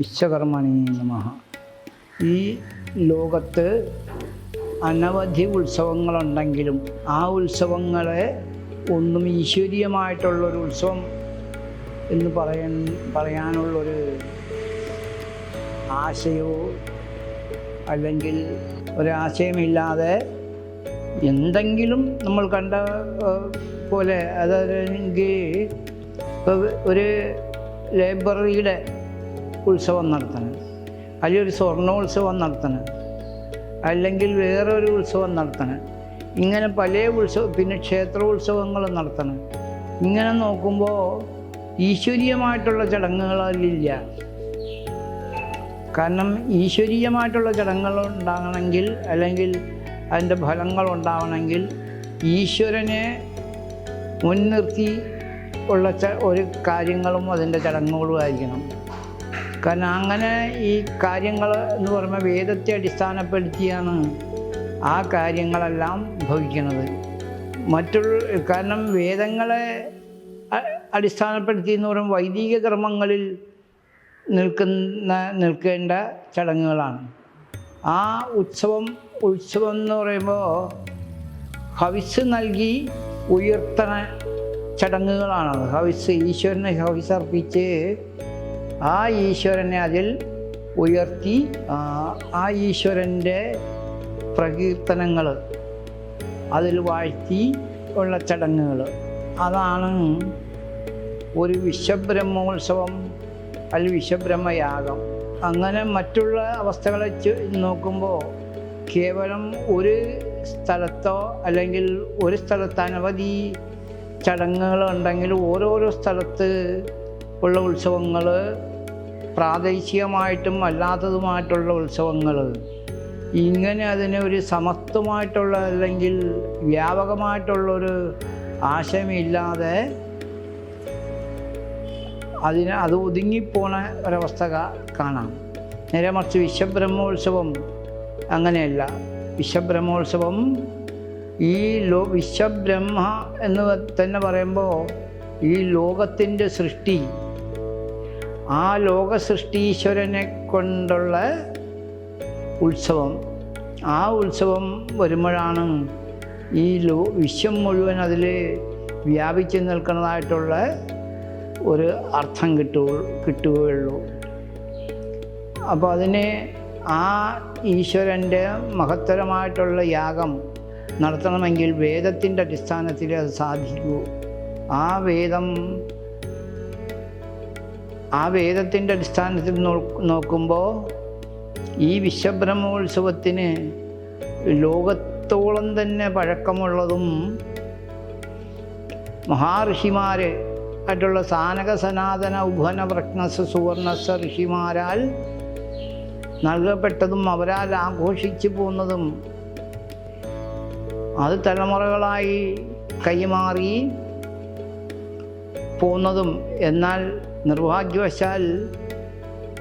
വിശ്വകർമ്മണി നമ. ഈ ലോകത്ത് അനവധി ഉത്സവങ്ങളുണ്ടെങ്കിലും ആ ഉത്സവങ്ങളെ ഒന്നും ഈശ്വരീയമായിട്ടുള്ളൊരു ഉത്സവം എന്ന് പറയാൻ പറയാനുള്ളൊരു ആശയോ അല്ലെങ്കിൽ ഒരാശയമില്ലാതെ എന്തെങ്കിലും നമ്മൾ കണ്ട പോലെ അതല്ലെങ്കിൽ ഒരു ലൈബ്രറിയുടെ ഉത്സവം നടത്തണം. അല്ലെങ്കിൽ ഒരു സ്വർണോത്സവം നടത്തണം. അല്ലെങ്കിൽ വേറെ ഒരു ഉത്സവം നടത്തണം. ഇങ്ങനെ പല ഉത്സവം പിന്നെ ക്ഷേത്രോത്സവങ്ങൾ നടത്തണം. ഇങ്ങനെ നോക്കുമ്പോൾ ഈശ്വരീയമായിട്ടുള്ള ചടങ്ങുകളില്ല കാരണം ഈശ്വരീയമായിട്ടുള്ള ചടങ്ങുകൾ ഉണ്ടാകണമെങ്കിൽ അല്ലെങ്കിൽ അതിന്റെ ഫലങ്ങൾ ഉണ്ടാവണമെങ്കിൽ ഈശ്വരനെ മുൻനിർത്തി ഉള്ള ഒരു കാര്യങ്ങളും അതിന്റെ ചടങ്ങുകളും ആയിരിക്കണം. കാരണം അങ്ങനെ ഈ കാര്യങ്ങൾ എന്ന് പറയുമ്പോൾ വേദത്തെ അടിസ്ഥാനപ്പെടുത്തിയാണ് ആ കാര്യങ്ങളെല്ലാം ഭവിക്കുന്നത്. മറ്റുള്ള കാരണം വേദങ്ങളെ അടിസ്ഥാനപ്പെടുത്തി എന്ന് പറയുമ്പോൾ വൈദിക കർമ്മങ്ങളിൽ നിൽക്കുന്ന നിൽക്കേണ്ട ചടങ്ങുകളാണ്. ആ ഉത്സവം ഉത്സവം എന്ന് പറയുമ്പോൾ ഹവിസ് നൽകി ഉയർത്തണ ചടങ്ങുകളാണത് ഹവിസ് ഈശ്വരനെ ഹവിസ് അർപ്പിച്ച് ആ ഈശ്വരനെ അതിൽ ഉയർത്തി ആ, ഈശ്വരന്റെ പ്രകീർത്തനങ്ങൾ അതിൽ വാഴ്ത്തി ഉള്ള ചടങ്ങുകൾ. അതാണ് ഒരു വിശ്വബ്രഹ്മോത്സവം അല്ലെങ്കിൽ വിശ്വബ്രഹ്മയാഗം. അങ്ങനെ മറ്റുള്ള അവസ്ഥകളെ നോക്കുമ്പോൾ കേവലം ഒരു സ്ഥലത്തോ അല്ലെങ്കിൽ ഒരു സ്ഥലത്ത് അനവധി ചടങ്ങുകൾ ഉണ്ടെങ്കിൽ ഓരോരോ സ്ഥലത്ത് ഉള്ള ഉത്സവങ്ങൾ പ്രാദേശികമായിട്ടും അല്ലാത്തതുമായിട്ടുള്ള ഉത്സവങ്ങൾ ഇങ്ങനെ അതിനെ ഒരു സമത്വമായിട്ടുള്ള അല്ലെങ്കിൽ വ്യാപകമായിട്ടുള്ളൊരു ആശയമില്ലാതെ അതിന് അത് ഒതുങ്ങിപ്പോണ ഒരവസ്ഥ കാണാം. നേരെ മറിച്ച് വിശ്വബ്രഹ്മോത്സവം അങ്ങനെയല്ല. വിശ്വബ്രഹ്മോത്സവം ഈ ലോ വിശ്വബ്രഹ്മ എന്ന് തന്നെ പറയുമ്പോൾ ഈ ലോകത്തിന്റെ സൃഷ്ടി ആ ലോക സൃഷ്ടീശ്വരനെ കൊണ്ടുള്ള ഉത്സവം. ആ ഉത്സവം വരുമ്പോഴാണ് ഈ ലോ വിശ്വം മുഴുവൻ അതിൽ വ്യാപിച്ചു നിൽക്കുന്നതായിട്ടുള്ള ഒരു അർത്ഥം കിട്ടു കിട്ടുകയുള്ളൂ. അപ്പോൾ അതിന് ആ ഈശ്വരന്റെ മഹത്തരമായിട്ടുള്ള യാഗം നടത്തണമെങ്കിൽ വേദത്തിന്റെ അടിസ്ഥാനത്തിൽ അത് സാധിക്കൂ. ആ വേദം ആ വേദത്തിന്റെ അടിസ്ഥാനത്തിൽ നോക്കുമ്പോൾ ഈ വിശ്വബ്രഹ്മോത്സവത്തിന് ലോകത്തോളം തന്നെ പഴക്കമുള്ളതും മഹാഋഷിമാർ ആയിട്ടുള്ള സാനക സനാതന ഉഭന പ്രജ്ഞസ സുവർണസ ഋഷിമാരാൽ നൽകപ്പെട്ടതും അവരാൽ ആഘോഷിച്ചു പോകുന്നതും അത് തലമുറകളായി കൈമാറി പോകുന്നതും എന്നാൽ നിർഭാഗ്യവശാൽ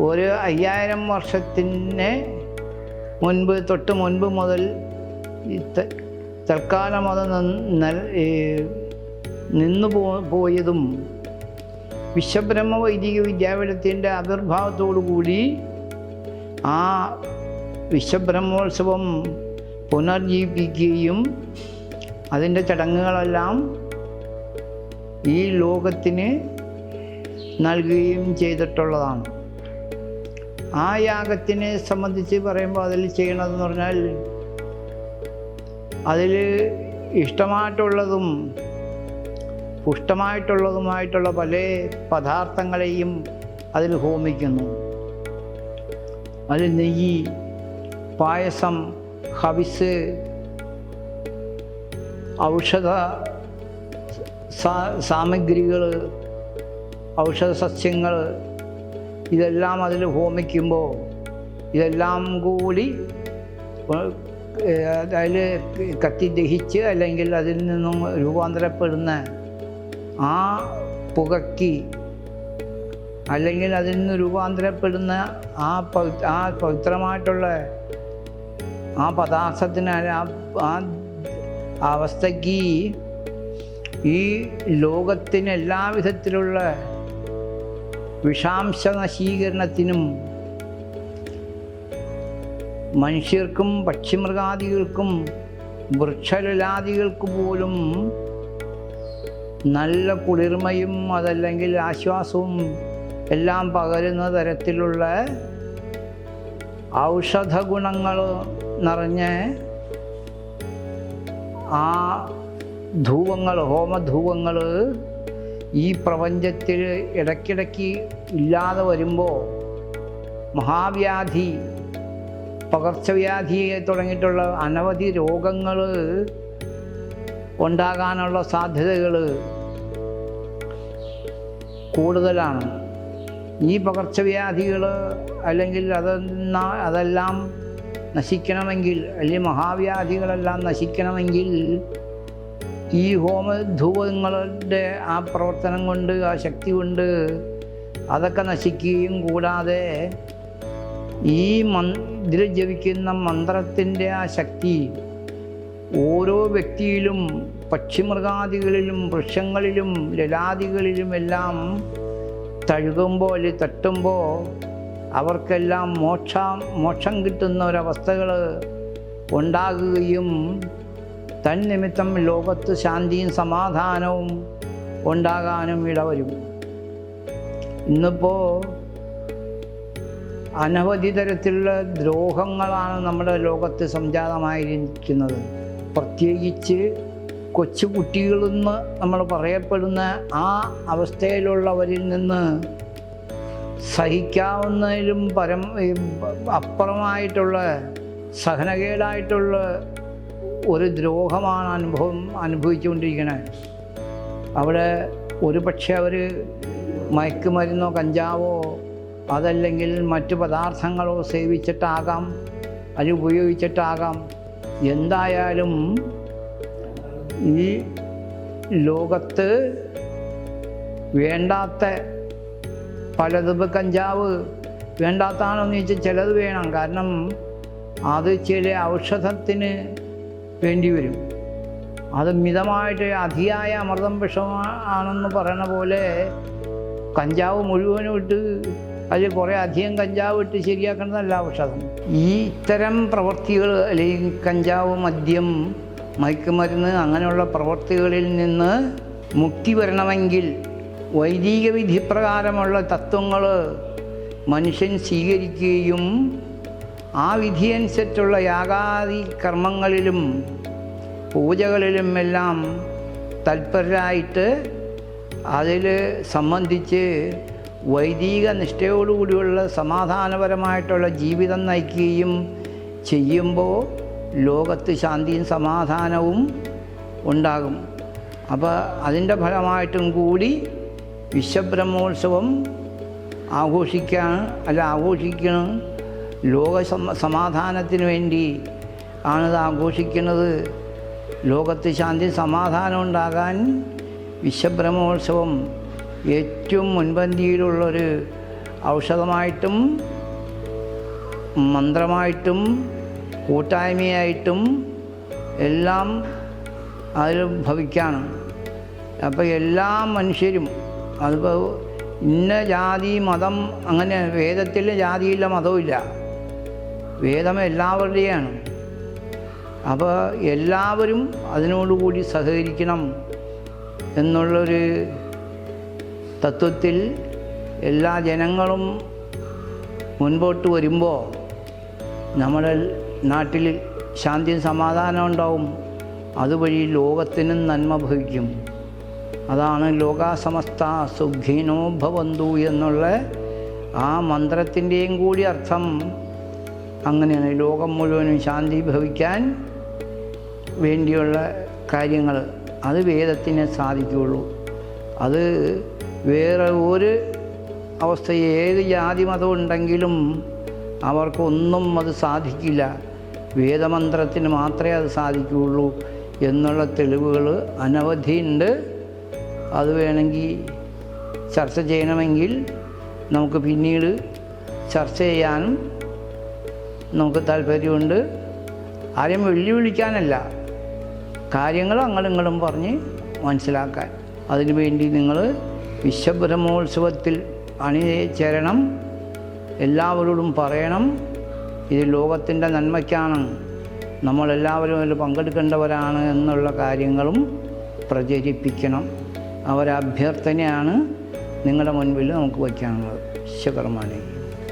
ഒരു അയ്യായിരം വർഷത്തിന് മുൻപ് തൊട്ട് മുൻപ് മുതൽ തൽക്കാലം അത് നിന്നു പോ പോയതും വിശ്വബ്രഹ്മ വൈദിക വിദ്യാപീഠത്തിന്റെ ആവിർഭാവത്തോടു കൂടി ആ വിശ്വബ്രഹ്മോത്സവം പുനർജീവിപ്പിക്കുകയും അതിന്റെ ചടങ്ങുകളെല്ലാം ഈ ലോകത്തിന് നൽകുകയും ചെയ്തിട്ടുള്ളതാണ്. ആ യാഗത്തിനെ സംബന്ധിച്ച് പറയുമ്പോൾ അതിൽ ചെയ്യണതെന്ന് പറഞ്ഞാൽ അതിൽ ഇഷ്ടമായിട്ടുള്ളതും പുഷ്ടമായിട്ടുള്ളതുമായിട്ടുള്ള പല പദാർത്ഥങ്ങളെയും അതിൽ ഹോമിക്കുന്നു. അതിൽ നെയ്യ് പായസം ഹവിസ് ഔഷധ സാമഗ്രികൾ ഔഷധ സസ്യങ്ങൾ ഇതെല്ലാം അതിൽ ഹോമിക്കുമ്പോൾ ഇതെല്ലാം കൂടി അതിൽ കത്തി ദഹിച്ച് അല്ലെങ്കിൽ അതിൽ നിന്നും രൂപാന്തരപ്പെടുന്ന ആ പുകയ്ക്ക് അല്ലെങ്കിൽ അതിൽ നിന്ന് രൂപാന്തരപ്പെടുന്ന ആ ആ പവിത്രമായിട്ടുള്ള ആ പദാർത്ഥത്തിന് ആ ആ അവസ്ഥയ്ക്ക് ഈ ലോകത്തിന് എല്ലാവിധത്തിലുള്ള വിഷാംശ നശീകരണത്തിനും മനുഷ്യർക്കും പക്ഷിമൃഗാദികൾക്കും വൃക്ഷലലാദികൾക്ക് പോലും നല്ല കുളിർമയും അതല്ലെങ്കിൽ ആശ്വാസവും എല്ലാം പകരുന്ന തരത്തിലുള്ള ഔഷധ ഗുണങ്ങൾ നിറഞ്ഞ ആ ധൂവങ്ങൾ ഹോമധൂവങ്ങൾ ഈ പ്രപഞ്ചത്തിൽ ഇടയ്ക്കിടയ്ക്ക് ഇല്ലാതെ വരുമ്പോൾ മഹാവ്യാധി പകർച്ചവ്യാധി തുടങ്ങിയിട്ടുള്ള അനവധി രോഗങ്ങൾ ഉണ്ടാകാനുള്ള സാധ്യതകൾ കൂടുതലാണ്. ഈ പകർച്ചവ്യാധികൾ അല്ലെങ്കിൽ അതെന്ന അതെല്ലാം നശിക്കണമെങ്കിൽ അല്ലെങ്കിൽ മഹാവ്യാധികളെല്ലാം നശിക്കണമെങ്കിൽ ഈ ഹോമധൂപങ്ങളുടെ ആ പ്രവർത്തനം കൊണ്ട് ആ ശക്തി കൊണ്ട് അതൊക്കെ നശിക്കുകയും കൂടാതെ ഈ മൻ ഇതിൽ ജപിക്കുന്ന മന്ത്രത്തിന്റെ ആ ശക്തി ഓരോ വ്യക്തിയിലും പക്ഷിമൃഗാദികളിലും വൃക്ഷങ്ങളിലും ലലാദികളിലും എല്ലാം തഴുകുമ്പോൾ അല്ലെങ്കിൽ തട്ടുമ്പോൾ അവർക്കെല്ലാം മോക്ഷ മോക്ഷം കിട്ടുന്ന ഒരവസ്ഥകൾ ഉണ്ടാകുകയും തന്നിമിത്തം ലോകത്ത് ശാന്തിയും സമാധാനവും ഉണ്ടാകാനും ഇടവരും. ഇന്നിപ്പോൾ അനവധി തരത്തിലുള്ള ദ്രോഹങ്ങളാണ് നമ്മുടെ ലോകത്ത് സംജാതമായിരിക്കുന്നത്. പ്രത്യേകിച്ച് കൊച്ചു കുട്ടികളെന്ന് നമ്മൾ പറയപ്പെടുന്ന ആ അവസ്ഥയിലുള്ളവരിൽ നിന്ന് സഹിക്കാവുന്നതിലും പരം അപ്പുറമായിട്ടുള്ള സഹനകേടായിട്ടുള്ള ഒരു ദ്രോഹമാണ് അനുഭവം അനുഭവിച്ചുകൊണ്ടിരിക്കുന്നത് അവിടെ ഒരു പക്ഷേ അവർ മയക്കുമരുന്നോ കഞ്ചാവോ അതല്ലെങ്കിൽ മറ്റു പദാർത്ഥങ്ങളോ സേവിച്ചിട്ടാകാം അത് ഉപയോഗിച്ചിട്ടാകാം. എന്തായാലും ഈ ലോകത്ത് വേണ്ടാത്ത പലതും കഞ്ചാവ് വേണ്ടാത്താണോ എന്ന് ചോദിച്ചാൽ ചിലത് വേണം. കാരണം അത് ചില ഔഷധത്തിന് വേണ്ടി വരും അത് മിതമായിട്ട് അതിയായ അമൃതം വിഷമാണെന്ന് പറയണ പോലെ കഞ്ചാവ് മുഴുവനും ഇട്ട് അതിൽ കുറേ അധികം കഞ്ചാവ് ഇട്ട് ശരിയാക്കുന്നതല്ല ഔഷധം. ഈ ഇത്തരം പ്രവൃത്തികൾ അല്ലെങ്കിൽ കഞ്ചാവ് മദ്യം മയക്കുമരുന്ന് അങ്ങനെയുള്ള പ്രവൃത്തികളിൽ നിന്ന് മുക്തി വരണമെങ്കിൽ വൈദിക വിധിപ്രകാരമുള്ള തത്വങ്ങൾ മനുഷ്യൻ സ്വീകരിക്കുകയും ആ വിധിയനുസരിച്ചുള്ള യാഗാദി കർമ്മങ്ങളിലും പൂജകളിലും എല്ലാം തൽപരരായിട്ട് അതിൽ സംബന്ധിച്ച് വൈദിക നിഷ്ഠയോടുകൂടിയുള്ള സമാധാനപരമായിട്ടുള്ള ജീവിതം നയിക്കുകയും ചെയ്യുമ്പോൾ ലോകത്ത് ശാന്തിയും സമാധാനവും ഉണ്ടാകും. അപ്പോൾ അതിന്റെ ഫലമായിട്ടും കൂടി വിശ്വബ്രഹ്മോത്സവം ആഘോഷിക്കാൻ അല്ല ആഘോഷിക്കണം ലോക സമ- സമാധാനത്തിന് വേണ്ടി ആണിത് ആഘോഷിക്കുന്നത്. ലോകത്ത് ശാന്തി സമാധാനം ഉണ്ടാകാൻ വിശ്വബ്രഹ്മോത്സവം ഏറ്റവും മുൻപന്തിയിലുള്ളൊരു ഔഷധമായിട്ടും മന്ത്രമായിട്ടും കൂട്ടായ്മയായിട്ടും എല്ലാം അതിൽ ഭവിക്കാണ്. അപ്പോൾ എല്ലാ മനുഷ്യരും അതിപ്പോൾ ഇന്ന ജാതി മതം അങ്ങനെ വേദത്തിൽ ജാതിയില്ല മതവുമില്ല. വേദം എല്ലാവരുടെയാണ്. അപ്പോൾ എല്ലാവരും അതിനോടുകൂടി സഹകരിക്കണം എന്നുള്ളൊരു തത്വത്തിൽ എല്ലാ ജനങ്ങളും മുൻപോട്ട് വരുമ്പോൾ നമ്മുടെ നാട്ടിൽ ശാന്തിയും സമാധാനം ഉണ്ടാവും. അതുവഴി ലോകത്തിനും നന്മ ഭവിക്കും. അതാണ് ലോകാസമസ്ത സുഖിനോ ഭവന്തു എന്നുള്ള ആ മന്ത്രത്തിന്റെയും കൂടി അർത്ഥം. അങ്ങനെയാണ് ലോകം മുഴുവനും ശാന്തി ഭവിക്കാൻ വേണ്ടിയുള്ള കാര്യങ്ങൾ. അത് വേദത്തിനെ സാധിക്കുകയുള്ളൂ. അത് വേറെ ഒരു അവസ്ഥ ഏത് ജാതി മതം ഉണ്ടെങ്കിലും അവർക്കൊന്നും അത് സാധിക്കില്ല. വേദമന്ത്രത്തിന് മാത്രമേ അത് സാധിക്കുകയുള്ളൂ എന്നുള്ള തെളിവുകൾ അനവധിയുണ്ട് അത് വേണമെങ്കിൽ ചർച്ച ചെയ്യണമെങ്കിൽ നമുക്ക് പിന്നീട് ചർച്ച ചെയ്യാനും നമുക്ക് താല്പര്യമുണ്ട്. ആരെയും വെല്ലുവിളിക്കാനല്ല. കാര്യങ്ങൾ അങ്ങളിങ്ങളും പറഞ്ഞ് മനസ്സിലാക്കാൻ. അതിനുവേണ്ടി നിങ്ങൾ വിശ്വബ്രഹ്മോത്സവത്തിൽ അണിചേരണം. എല്ലാവരോടും പറയണം. ഇത് ലോകത്തിന്റെ നന്മയ്ക്കാണ്. നമ്മളെല്ലാവരും അതിൽ പങ്കെടുക്കേണ്ടവരാണ് എന്നുള്ള കാര്യങ്ങളും പ്രചരിപ്പിക്കണം. അവരഭ്യർത്ഥനയാണ് നിങ്ങളുടെ മുൻപിൽ നമുക്ക് വയ്ക്കാനുള്ളത്. വിശ്വകർമാനെ.